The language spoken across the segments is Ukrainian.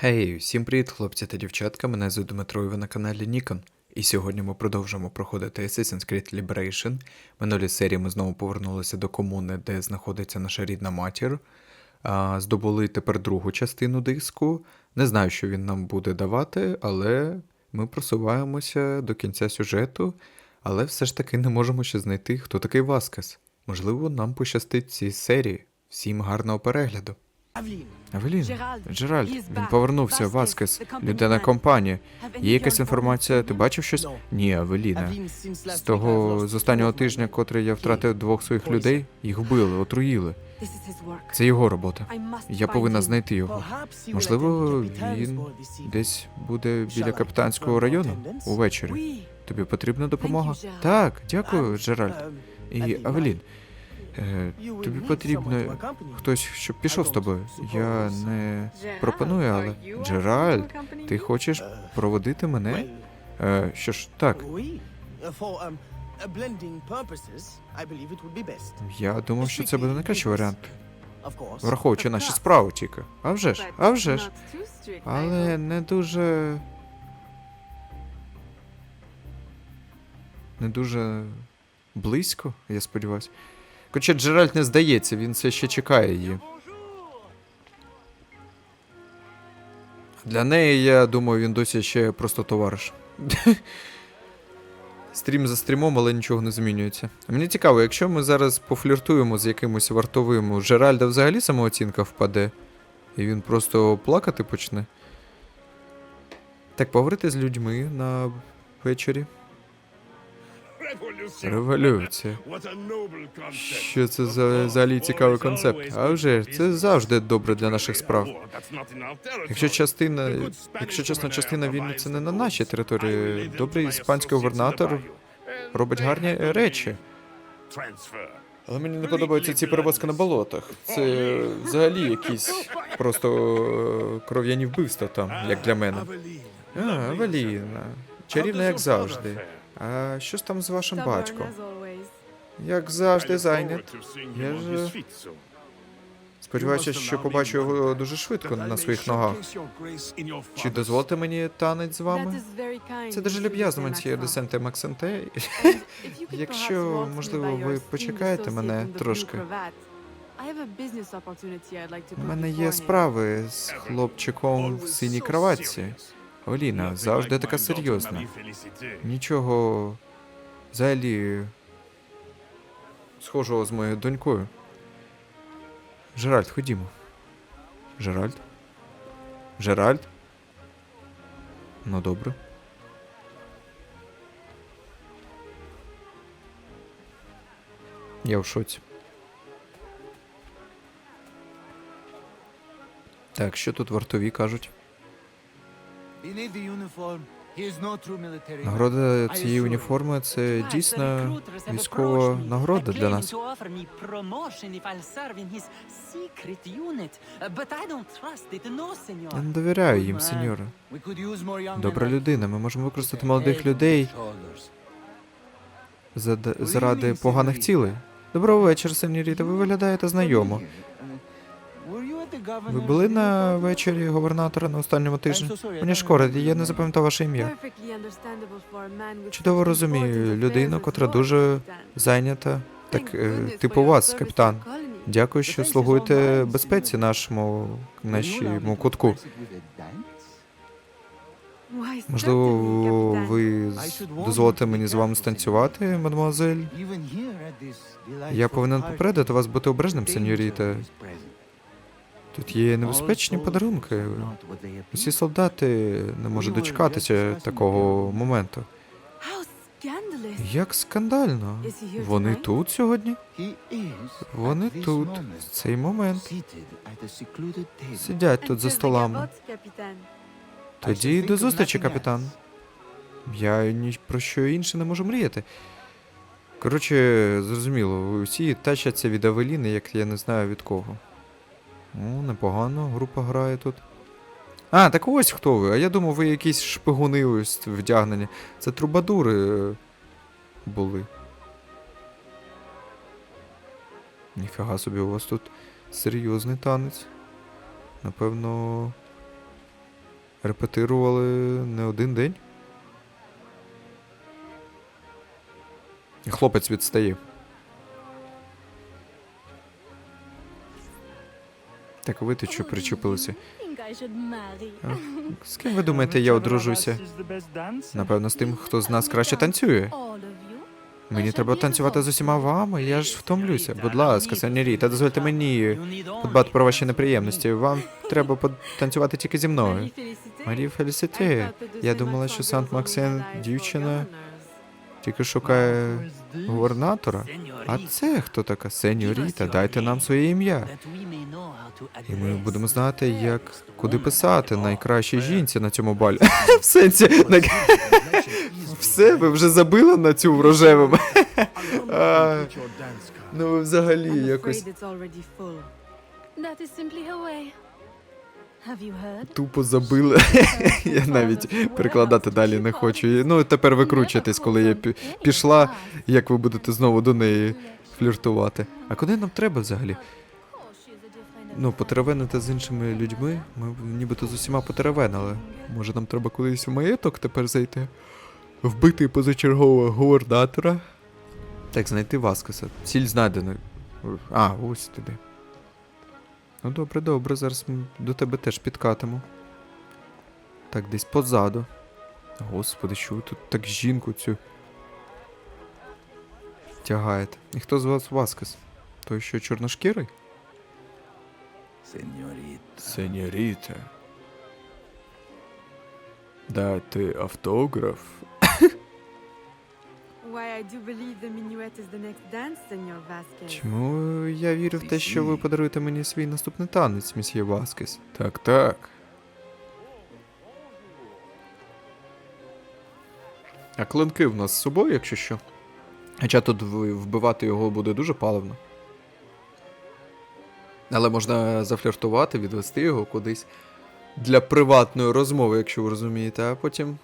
Гей, всім привіт, хлопці та дівчатка. Мене звуть Дмитро, і ви на каналі Nikon. І сьогодні ми продовжуємо проходити Assassin's Creed Liberation. Минулій серії ми знову повернулися до комуни, де знаходиться наша рідна матір. А, здобули тепер другу частину диску. Не знаю, що він нам буде давати, але ми просуваємося до кінця сюжету, але все ж таки не можемо ще знайти, хто такий Васкес. Можливо, нам пощастить цій серії. Всім гарного перегляду. Авелін, Джеральд, він повернувся, Васкес, людина компанії. Є якась інформація? Ти бачив щось? Ні, Авеліна. З того з останнього тижня, котрий я втратив двох своїх людей, їх вбили, отруїли. Це його робота. Я повинна знайти його. Можливо, він десь буде біля капітанського району увечері. Тобі потрібна допомога? Так, дякую, Джеральд. um, І Авелін, Тобі someone to потрібно хтось, щоб пішов з тобою. Я не пропоную, але Джеральд, ти хочеш Е, проводити мене? Е, Що ж, так. um. Я думав, що це буде найкращий варіант, враховуючи наші справи тільки. А вже ж, а вже ж. Але не дуже. Не дуже близько, я сподіваюся. Хоча Джеральд не здається, він все ще чекає її. Для неї, я думаю, він досі ще просто товариш. Стрім за стрімом, але нічого не змінюється. Мені цікаво, якщо ми зараз пофліртуємо з якимось вартовим, у Джеральда взагалі самооцінка впаде, і він просто плакати почне. Так, поговорити з людьми на вечорі. Революція. Що це за взагалі цікавий концепт? А вже це завжди добре для наших справ. Якщо частина, якщо чесно, частина війни це не на нашій території. Добрий іспанський губернатор робить гарні речі. Але мені не подобаються ці перевозки на болотах. Це взагалі якісь просто е, кров'яні вбивства там, як для мене. А, Авеліна. Чарівна, як завжди. А що ж там з вашим батьком? Як завжди зайнят. Я ж сподіваюся, що побачу його дуже швидко на своїх ногах. Чи дозволите мені танець з вами? Це дуже люб'язно. Мансія Десенте Максенте. Якщо, можливо, ви почекаєте мене трошки. У мене є справи з хлопчиком в синій краватці. Оліна завжди така серйозна. Нічого взагалі схожого з моєю донькою. Жеральд, ходімо. Жеральд? Жеральд? Ну добре. Я в шоці. Так, що тут вартові кажуть? Нагорода цієї уніформи це дійсно військова нагорода для нас. Я не довіряю їм, сеньоре. Добра людина, ми можемо використати молодих людей заради поганих цілей. Доброго вечора, сеньоріта, ви виглядаєте знайомо. Ви були на вечорі губернатора на останньому тижні? Мені шкода, я не запам'ятав ваше ім'я. Чудово розумію людину, котра дуже зайнята. Так, е, типу вас, капітан. Дякую, що слугуєте безпеці нашому нашому кутку. Можливо, ви дозволите мені з вами станцювати, мадемуазель? Я повинен попередити вас бути обережним, сеньоріта. Тут є небезпечні подарунки. Усі солдати не можуть дочекатися такого моменту. Як скандально. Вони тут сьогодні? Вони тут, в цей момент. Сидять тут за столами. Тоді до зустрічі, капітан. Я ні про що інше не можу мріяти. Коротше, зрозуміло, усі тащаться від Авеліни, як я не знаю від кого. О, непогано, група грає тут. А, так ось хто ви. А я думав, ви якісь шпигуни ось вдягнені. Це трубадури е, були. Ніфіга собі, у вас тут серйозний танець. Напевно, репетирували не один день. Хлопець відстає. Так ви ти що причепилися? А, З ким ви думаєте, я одружуся? Напевно, з тим, хто з нас краще танцює. Мені треба танцювати з усіма вами, я ж втомлюся. Будь ласка, сеньоріта, дозвольте мені подбати про ваші неприємності. Вам треба потанцювати тільки зі мною. Марі Фелісіте, я думала, що Сант Максим дівчина тільки шукає губернатора. А це хто така? Сеньоріта, дайте нам своє ім'я. І ми будемо знати, як куди писати найкращій жінці на цьому балі. В сенсі, все, ви вже забили на цю рожеву. А, Ну ви взагалі якось That is simply her way. Тупо забили. Я навіть перекладати далі не хочу. Ну, тепер викручуйтесь, коли я пішла, як ви будете знову до неї фліртувати. А куди нам треба взагалі? Ну, потеревенити з іншими людьми. Ми нібито з усіма потеревенили. Може, нам треба кудись в маєток тепер зайти? Вбити позачергового губернатора? Так, знайти Васкеса. Ціль знайдена. А, ось туди. Ну добре, добре, зараз ми до тебе теж підкатимо. Так, десь позаду. Господи, що ви тут так жінку цю тягаєте? І хто з вас Васкес? Той, що чорношкірий? Сеньоріта. Дати автограф. Чому я вірю в те, що ви подаруєте мені свій наступний танець, місьє Васкес? Так, так. А клинки в нас з собою, якщо що. Хоча тут вбивати його буде дуже паливно. Але можна зафліртувати, відвести його кудись для приватної розмови, якщо ви розумієте, а потім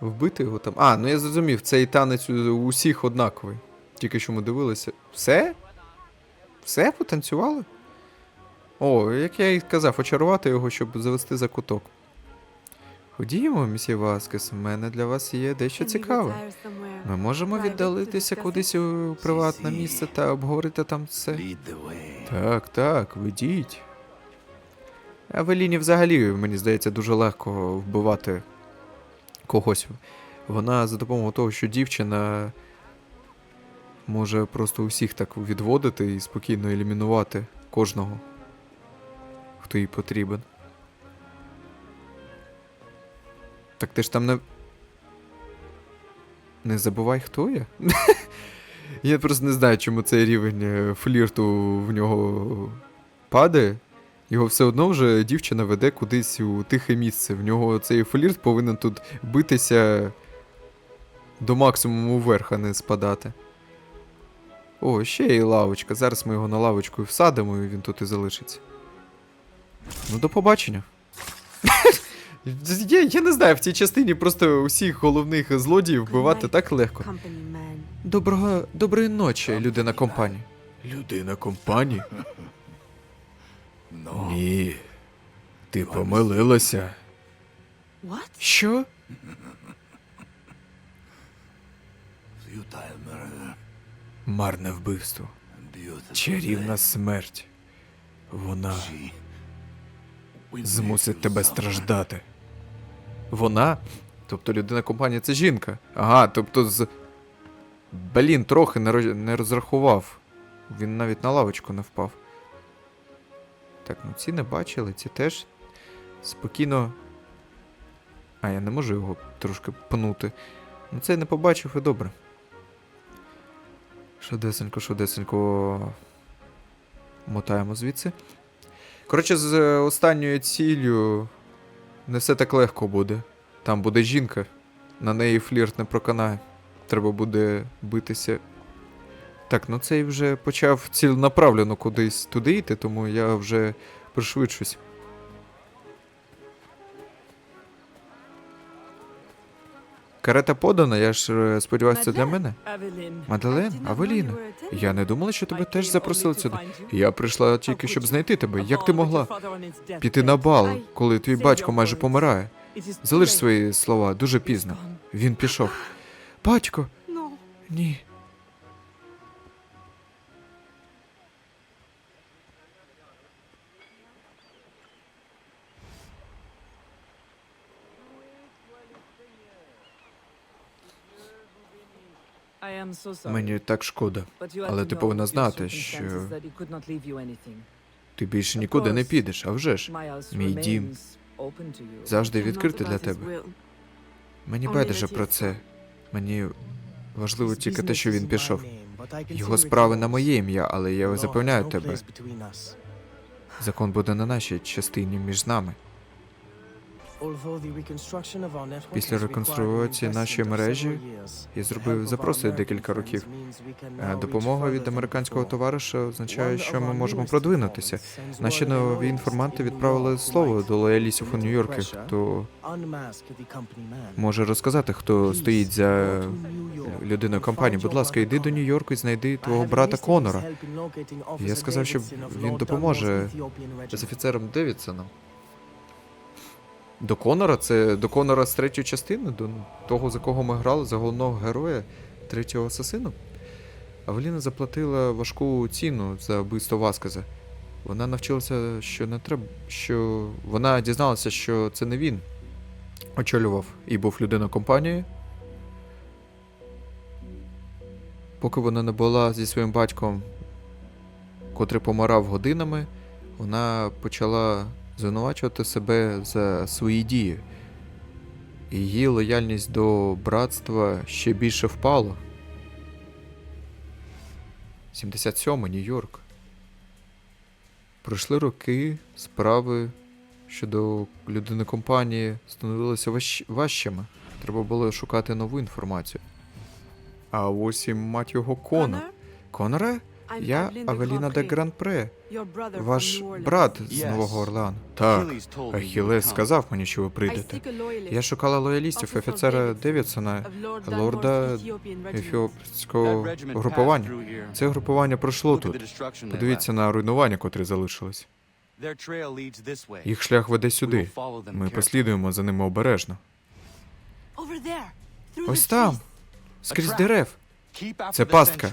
вбити його там. А, ну я зрозумів, цей танець у усіх однаковий. Тільки що ми дивилися. Все? Все потанцювали? О, як я і казав, очарувати його, щоб завести за куток. Ходімо, місьє Васкес, у мене для вас є дещо цікаве. Ми можемо віддалитися кудись у приватне місце та обговорити там все. Так, так, ведіть. Авеліні взагалі, мені здається, дуже легко вбивати когось. Вона за допомогою того, що дівчина може просто усіх так відводити і спокійно елімінувати кожного, хто їй потрібен. Так ти ж там не. Не забувай, хто я? Я просто не знаю, чому цей рівень е, флірту в нього падає. Його все одно вже дівчина веде кудись у тихе місце. В нього цей флірт повинен тут битися до максимуму вверх, а не спадати. О, ще є лавочка. Зараз ми його на лавочку всадимо, і він тут і залишиться. Ну, до побачення. Я, я не знаю, в цій частині просто усіх головних злодіїв вбивати так легко. Доброго доброї ночі, людина компанії. Людина компанії? Ні. Ти помилилася. Що? Марне вбивство. Чарівна смерть. Вона змусить тебе страждати. Вона? Тобто людина компанії це жінка. Ага, тобто з. Блін, трохи не розрахував. Він навіть на лавочку не впав. Так, ну ці не бачили, ці теж спокійно. А, я не можу його трошки пнути. Ну це я не побачив і добре. Швидесенько, швидесенько. Мотаємо звідси. Коротше, з е, останньою ціллю не все так легко буде. Там буде жінка. На неї флірт не проканає. Треба буде битися. Так, ну цей вже почав ціленаправлено кудись туди йти, тому я вже пришвидшусь. Карета подана, я ж е, сподіваюся, це для мене. Авелін. Маделен, Авеліна. Я не думала, що тебе теж запросили сюди. Я прийшла тільки, щоб знайти тебе. Як ти могла піти на бал, коли твій батько майже помирає? Залиш свої слова дуже пізно. Він пішов. Батько, ні. Мені так шкода. але ти повинна знати, що Ти більше нікуди не підеш, а вже ж. Мій дім завжди відкритий для тебе. Мені байдуже про це. Мені важливо тільки те, що він пішов. Його справи на моє ім'я, але я запевняю тебе, закон буде на нашій частині між нами. Після реконструювації нашої мережі Я зробив запроси декілька років. Е, Допомога від американського товариша означає, що ми можемо продвинутися. Наші нові інформанти відправили слово до лоялістів у Нью-Йорку, хто може розказати, хто стоїть за людиною компанії. Будь ласка, йди до Нью-Йорку і знайди твого брата Конора. Я сказав, що він допоможе з офіцером Девідсоном. До Конора? Це до Конора з третьої частини, до того, за кого ми грали, за головного героя третього асасину. Авеліна заплатила важку ціну за вбивство Васказа. Вона навчилася, що не треба. що вона дізналася, що це не він очолював і був людиною компанії. Поки вона не була зі своїм батьком, котрий помирав годинами, вона почала звинувачувати себе за свої дії. Її лояльність до братства ще більше впала. 77 Нью-Йорк. Пройшли роки, справи щодо людини компанії становилися важ... важчими. Треба було шукати нову інформацію. А ось і мать його Конор. Конора? Я Авеліна де Гран-Пре, ваш брат з Нового Орлеану. Так, Ахілес сказав мені, що ви прийдете. Я шукала лоялістів офіцера Девідсона, лорда ефіопського групування. Це групування пройшло тут. Подивіться на руйнування, котрі залишились. Їх шлях веде сюди. Ми послідуємо за ними обережно. Ось там, скрізь дерев. Це пастка.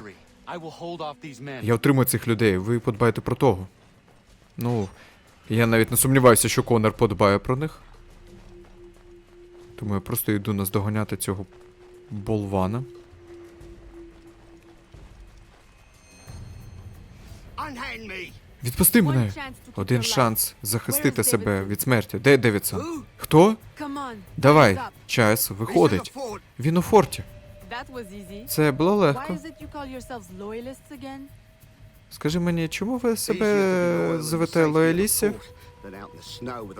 Я отримую цих людей, ви подбайте про того. Ну, я навіть не сумніваюся, що Конор подбає про них. Тому я просто йду наздоганяти цього болвана. Відпусти мене! Один шанс захистити себе від смерті. Де Девідсон? Хто? Давай, час виходить. Він у форті. Це було легко. Скажи мені, чому ви себе звете лоялістів?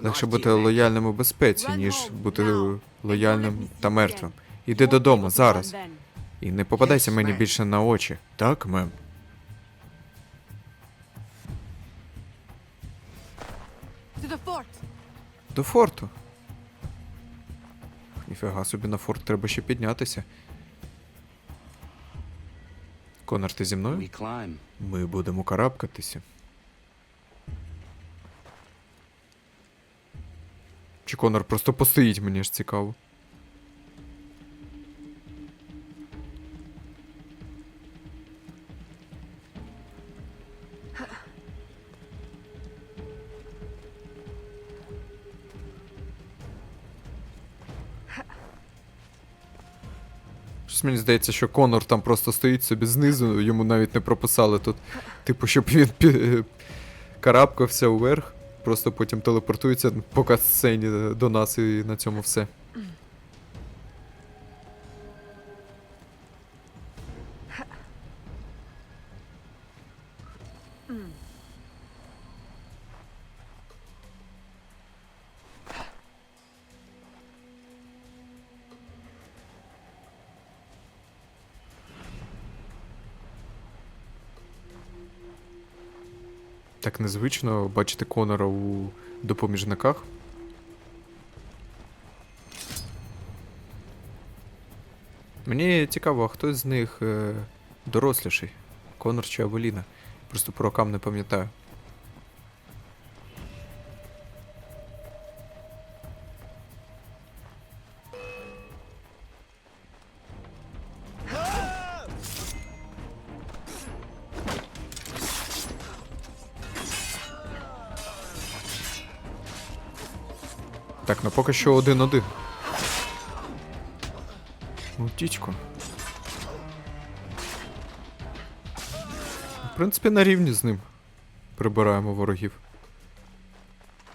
Легше бути лояльним у безпеці, ніж бути лояльним та мертвим. Іди додому зараз. І не попадайся мені більше на очі. Так, мем? До форту. Ніфіга собі на форт треба ще піднятися. Конор, ти зі мною? Ми будемо карабкатися. Чи Конор просто постоїть, мені ж цікаво. Щось мені здається, що Конор там просто стоїть собі знизу, йому навіть не прописали тут. Типу, щоб він пі- карабкався вверх, просто потім телепортується по катсцені до нас і на цьому все. Так незвично бачити Конора у допоміжниках. Мені цікаво, а хто з них е, доросліший? Конор чи Авеліна? Просто по рокам не пам'ятаю. Так, ну поки що один-один. Ну. В принципі, на рівні з ним. Прибираємо ворогів.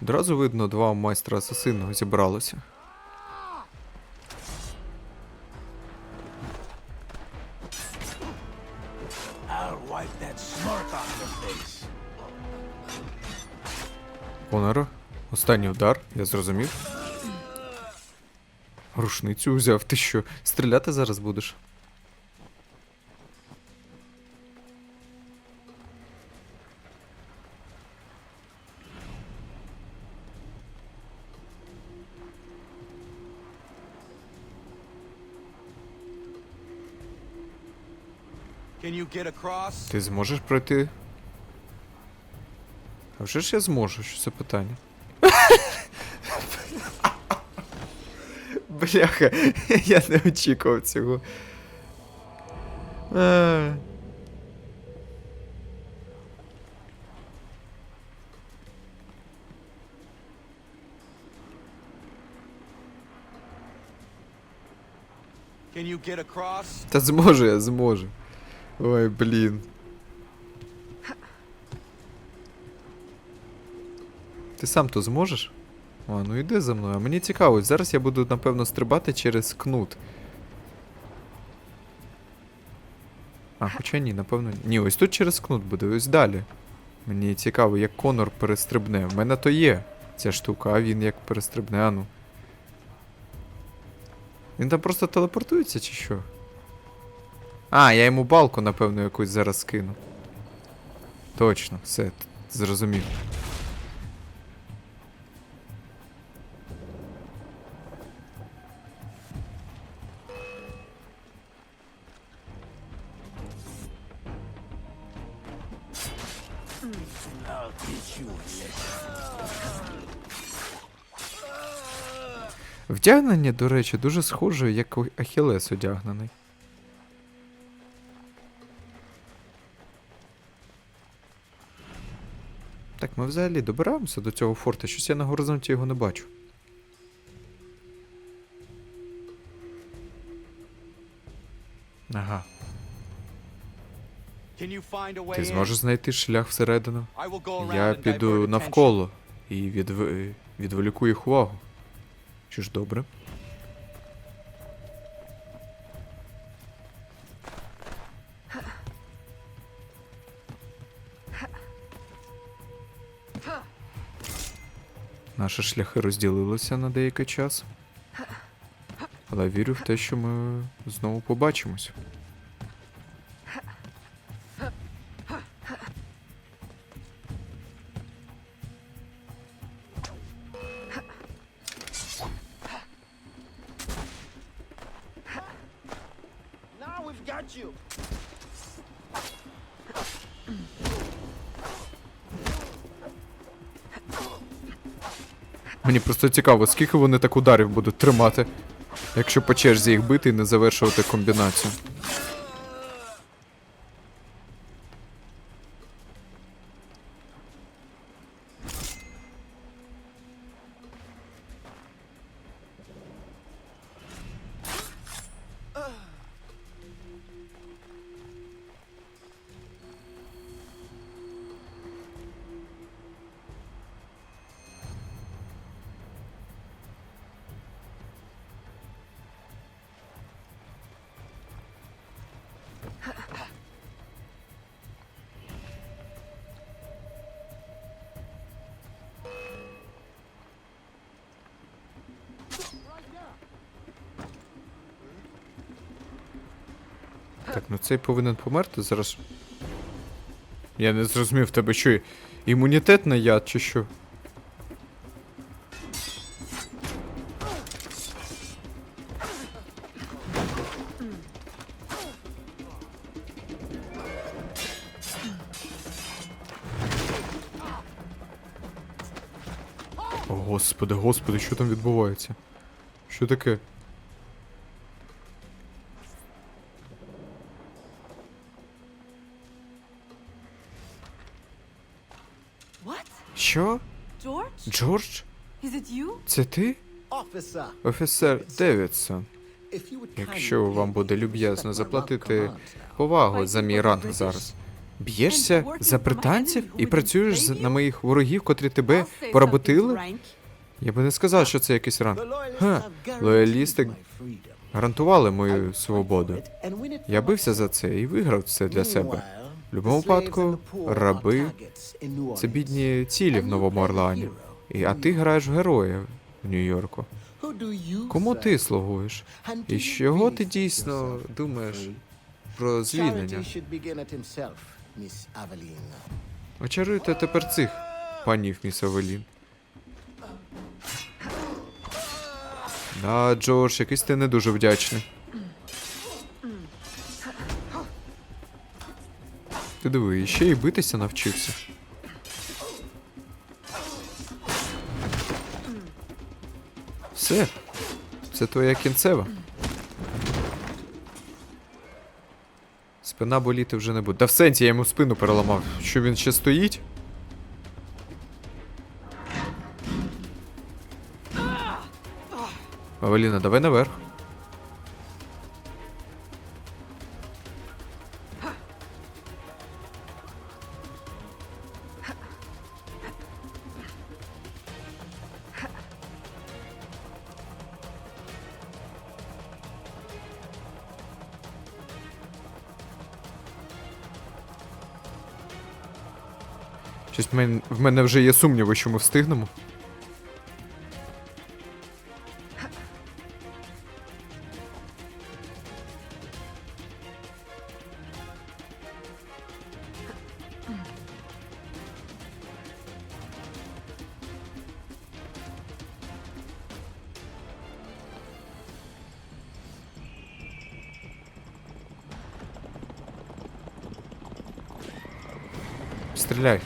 Одразу видно, два майстра асасину зібралося. Останній удар, я зрозумів. Рушницю взяв. Ти що, стріляти зараз будеш? Ти зможеш пройти? А вже ж я зможу, що це питання. Бляха, я не очікував цього. А. Can you get across? Та зможу я, зможу. Ой, блін. Ти сам то зможеш? А, ну йди за мною. Мені цікаво, зараз я буду, напевно, стрибати через кнут. А, хоча ні, напевно. Ні, ось тут через кнут буде, ось далі. Мені цікаво, як Конор перестрибне. В мене то є ця штука, а він як перестрибне, а ну. Він там просто телепортується чи що? А, я йому балку, напевно, якусь зараз скину. Точно, все, зрозумів. Вдягнення, до речі, дуже схоже, як у Ахілес одягнений. Так, ми взагалі добираємося до цього форта, щось я на горизонті його не бачу. Ага. Ти зможеш знайти шлях всередину? Я піду навколо і відв... відволіку їх увагу. Що ж добре? Наші шляхи розділилися на деякий час. Але вірю в те, що ми знову побачимось. Просто цікаво, скільки вони так ударів будуть тримати, якщо по черзі їх бити і не завершувати комбінацію. Так, ну цей повинен померти зараз. Я не зрозумів тебе, що імунітет на яд чи що? О, Господи, господи, що там відбувається? Що таке? Джордж? Це ти? Офіцер Девідсон. Якщо вам буде люб'язно заплатити повагу за мій ранг зараз. Б'єшся за британців і працюєш з- на моїх ворогів, котрі тебе поработили? Я би не сказав, що це якийсь ранг. Ха, лоялісти гарантували мою свободу. Я бився за це і виграв це для себе. В будь-якому випадку, раби це бідні цілі в Новому Орлеані. І, а ти граєш в героя в Нью-Йорку. Кому ти слугуєш? І you чого ти дійсно думаєш про звільнення? Очаруйте тепер цих панів, міс Авелін. Да, Джордж, якийсь ти не дуже вдячний. Ти диви, ще й битися навчився. Все. Це твоя кінцева. Спина боліти вже не буде. Да в сенсі я йому спину переламав. Що він ще стоїть? Авеліна, давай наверх. Щось в мене, вже є сумніви, що ми встигнемо. Стріляй.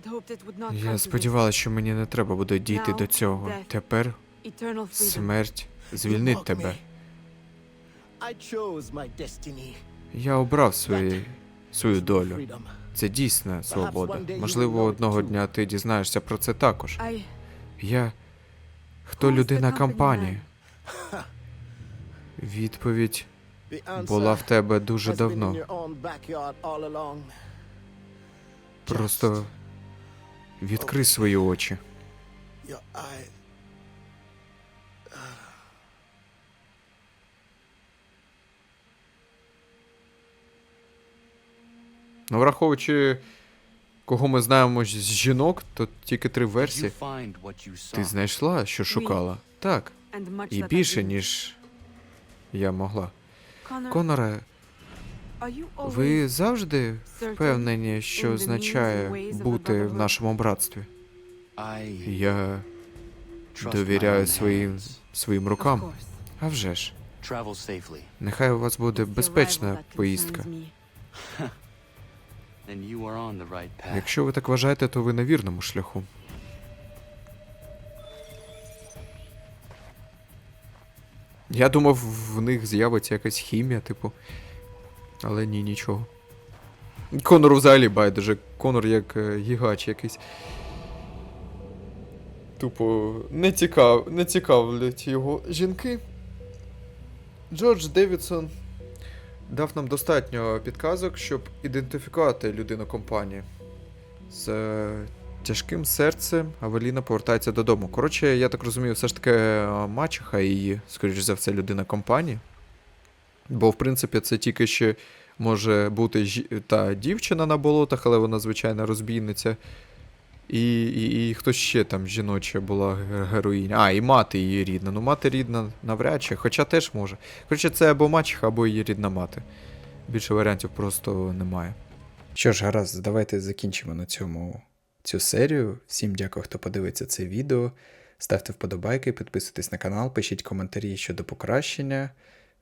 To Я сподівалася, що мені не треба буде дійти до цього. Тепер смерть звільнить тебе. Я обрав свої, свою долю. Це дійсна свобода. Можливо, одного дня ти дізнаєшся про це також. Я. Хто людина компанії? Відповідь була в тебе дуже давно. Просто відкрий свої очі. Ну, враховуючи, кого ми знаємо з жінок, то тільки три версії. Ти знайшла, що шукала? Так. І більше, ніж я могла. Коноре, ви завжди впевнені, що означає бути в нашому братстві? Я довіряю своїм, своїм рукам. А вже ж. Нехай у вас буде безпечна поїздка. Якщо ви так вважаєте, то ви на вірному шляху. Я думав, в них з'явиться якась хімія, типу. Але ні, нічого. Конору взагалі байдуже. Конор як е, гігач якийсь. Тупо не, цікав, не цікавлять його жінки. Джордж Девідсон дав нам достатньо підказок, щоб ідентифікувати людину компанії. З е, тяжким серцем Авеліна повертається додому. Коротше, я так розумію, все ж таки е, мачеха її, скоріш за все, людина компанії. Бо, в принципі, це тільки ще може бути та дівчина на болотах, але вона звичайна розбійниця. І, і, і хтось ще там жіноча була героїня. А, і мати її рідна. Ну, мати рідна навряд чи, хоча теж може. Коротше, це або мачеха, або її рідна мати. Більше варіантів просто немає. Що ж, гаразд, давайте закінчимо на цьому цю серію. Всім дякую, хто подивиться це відео. Ставте вподобайки, підписуйтесь на канал, пишіть коментарі щодо покращення.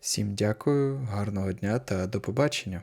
Всім дякую, гарного дня та до побачення.